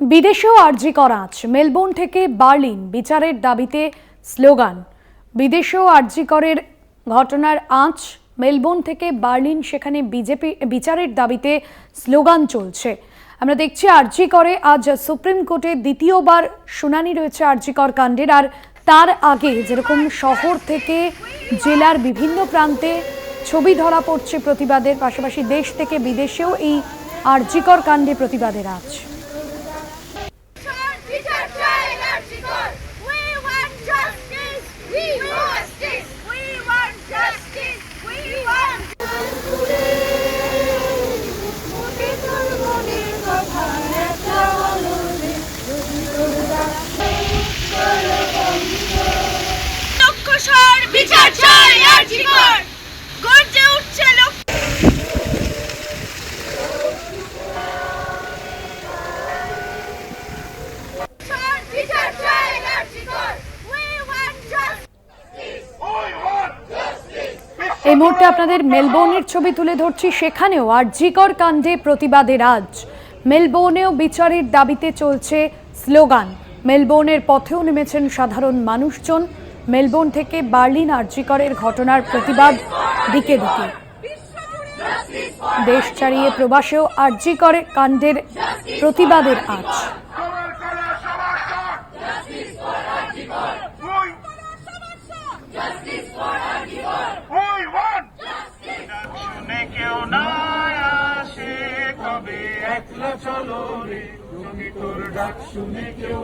বিদেশেও আর্জি করা আছে মেলবোর্ন থেকে বার্লিন, বিচারের দাবিতে স্লোগান, বিদেশেও আর্জি করের ঘটনার আঁচ, মেলবোর্ন থেকে বার্লিন, সেখানে বিজেপি, বিচারের দাবিতে স্লোগান চলছে। আমরা দেখছি আরজি করে আজ সুপ্রিম কোর্টে দ্বিতীয়বার শুনানি রয়েছে আরজিকর কাণ্ডের, আর তার আগে যেরকম শহর থেকে জেলার বিভিন্ন প্রান্তে ছবি ধরা পড়ছে প্রতিবাদের, পাশাপাশি দেশ থেকে বিদেশেও এই আরজিকর কাণ্ডে প্রতিবাদের আজ এই মুহূর্তে আপনাদের মেলবোর্নের ছবি তুলে ধরছি। সেখানেও আরজিকর কাণ্ডে প্রতিবাদের আজ মেলবোর্নেও বিচারের দাবিতে চলছে স্লোগান। মেলবোর্নের পথেও নেমেছেন সাধারণ মানুষজন। মেলবোর্ন থেকে বার্লিন আরজিকরের ঘটনার প্রতিবাদ দিকে দিকে। দেশ ছাড়িয়ে প্রবাসেও আরজিকরের কাণ্ডের প্রতিবাদের আজ কেউ না আসে কবে? একলা চলো রে তুমি তোর ডাক শুনে কেউ